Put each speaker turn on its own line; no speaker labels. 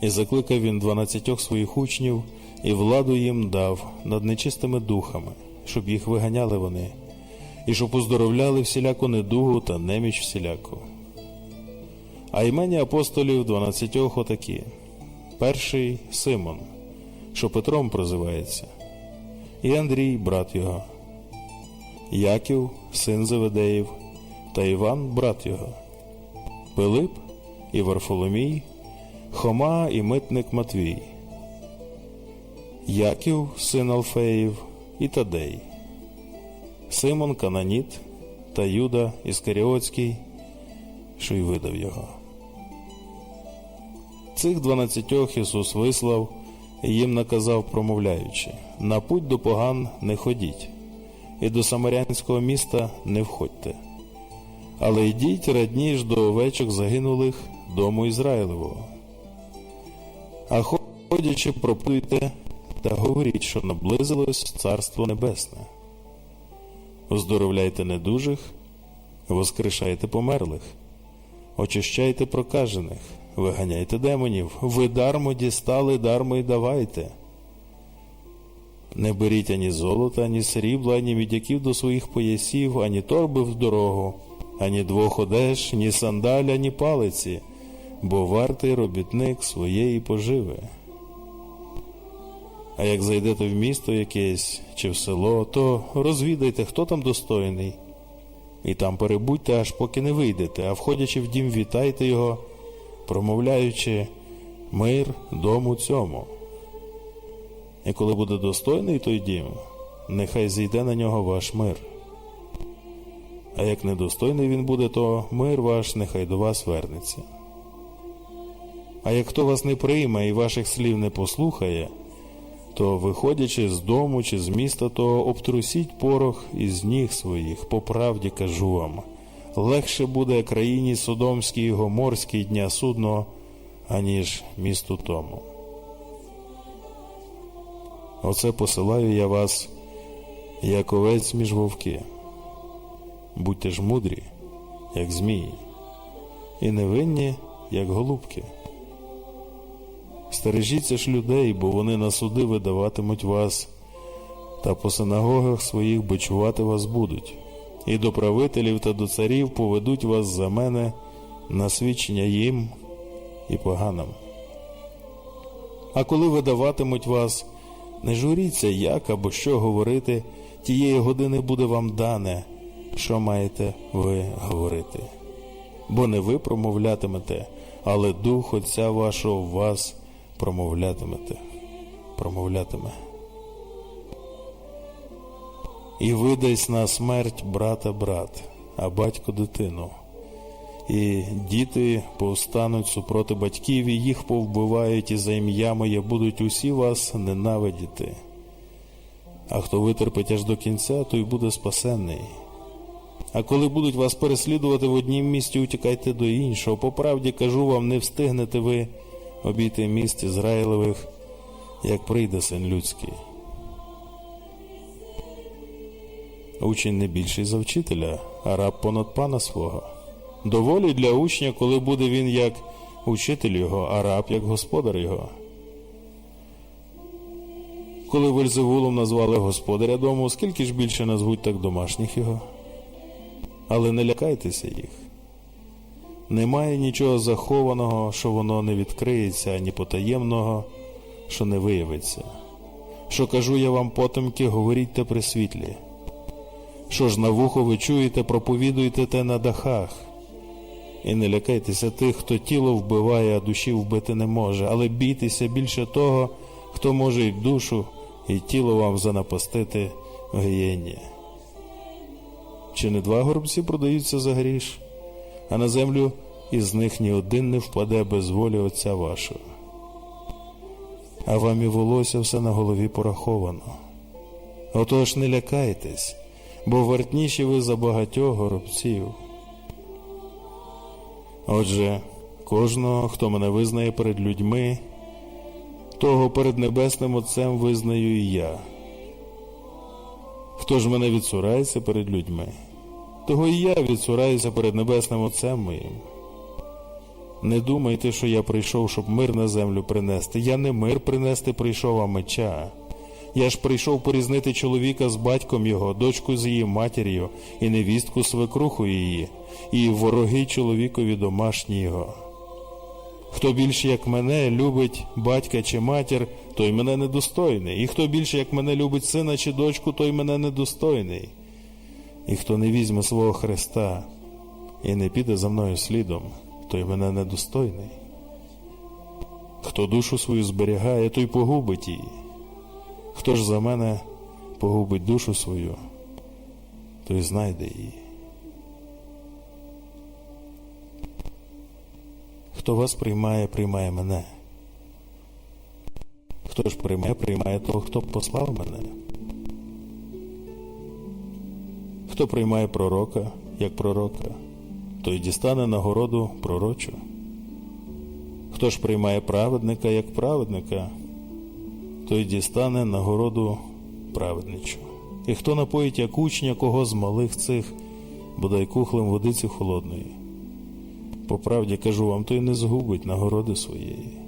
І закликав він дванадцятьох своїх учнів, і владу їм дав над нечистими духами, щоб їх виганяли вони, і щоб уздоровляли всіляку недугу та неміч всіляку. А імені апостолів дванадцятьох отакі. Перший Симон, що Петром прозивається, і Андрій, брат його, Яків, син Заведеїв, та Іван, брат його, Пилип і Варфоломій, Хома і митник Матвій, Яків, син Алфеїв, і Тадей, Симон Кананіт та Юда Іскаріотський, що й видав його. Цих дванадцятьох Ісус вислав і їм наказав, промовляючи: на путь до поган не ходіть, і до самарянського міста не входьте, але йдіть радніш до овечок загинулих дому Ізраїлевого. А ходячи, проповідуйте та говоріть, що наблизилось Царство Небесне. Оздоровляйте недужих, воскрешайте померлих, очищайте прокажених, виганяйте демонів, ви дармо дістали, дармо й давайте. Не беріть ані золота, ані срібла, ані мідяків до своїх поясів, ані торби в дорогу, ані двох одеж, ні сандаля, ні палиці, бо вартий робітник своєї поживи. А як зайдете в місто якесь чи в село, то розвідайте, хто там достойний, і там перебудьте, аж поки не вийдете, а входячи в дім, вітайте його, промовляючи мир дому цьому. І коли буде достойний той дім, нехай зійде на нього ваш мир. А як недостойний він буде, то мир ваш нехай до вас вернеться. А як хто вас не прийме і ваших слів не послухає, то, виходячи з дому чи з міста, то обтрусіть порох із ніг своїх, по правді кажу вам. Легше буде країні Содомській і Гоморській дня судного, аніж місту тому. Оце посилаю я вас, як овець між вовки. Будьте ж мудрі, як змії, і невинні, як голубки. Стережіться ж людей, бо вони на суди видаватимуть вас, та по синагогах своїх бичувати вас будуть, і до правителів та до царів поведуть вас за мене на свідчення їм і поганим. А коли видаватимуть вас, не журіться, як або що говорити, тієї години буде вам дане, що маєте ви говорити. Бо не ви промовлятимете, але Дух Отця вашого в вас промовлятимете, промовлятиме. І видасть на смерть брата брат, а батько дитину. І діти повстануть супроти батьків, і їх повбивають, і за ім'я моє будуть усі вас ненавидіти. А хто витерпить аж до кінця, той буде спасенний. А коли будуть вас переслідувати в однім місті, утікайте до іншого. По правді кажу вам, не встигнете ви обійти міст Ізраїлевих, як прийде син людський. Учень не більший за вчителя, а раб понад пана свого. Доволі для учня, коли буде він як учитель його, а раб як господар його. Коли Вельзевулом назвали господаря дому, скільки ж більше назвуть так домашніх його? Але не лякайтеся їх. Немає нічого захованого, що воно не відкриється, ані потаємного, що не виявиться. Що кажу я вам потемки, говоріть при світлі. Що ж на вухо ви чуєте, проповідуйте те на дахах. І не лякайтеся тих, хто тіло вбиває, а душі вбити не може, але бійтеся більше того, хто може й душу, і тіло вам занапастити в гієнні. Чи не два горобці продаються за гріш, а на землю із них ні один не впаде без волі Отця вашого. А вам і волосся все на голові пораховано. Отож не лякайтесь, бо вартніші ви за багатьох горобців. Отже, кожного, хто мене визнає перед людьми, того перед Небесним Отцем визнаю і я. Хто ж мене відсурається перед людьми, того і я відсураюся перед Небесним Отцем моїм. Не думайте, що я прийшов, щоб мир на землю принести. Я не мир принести прийшов, а меча. Я ж прийшов порізнити чоловіка з батьком його, дочку з її матір'ю, і невістку свекруху її, і вороги чоловікові домашні. Хто більше, як мене, любить батька чи матір, той мене недостойний. І хто більше, як мене любить сина чи дочку, той мене недостойний. І хто не візьме свого Христа і не піде за мною слідом, той мене недостойний. Хто душу свою зберігає, той погубить її. Хто ж за мене погубить душу свою, той знайде її. Хто вас приймає, приймає мене. Хто ж приймає, приймає того, хто послав мене. Хто приймає пророка, як пророка, той дістане нагороду пророчу. Хто ж приймає праведника, як праведника, той дістане нагороду праведничу. І хто напоїть як учня кого з малих цих, бодай кухлем водиці холодної. По правді кажу вам, той не згубить нагороди своєї.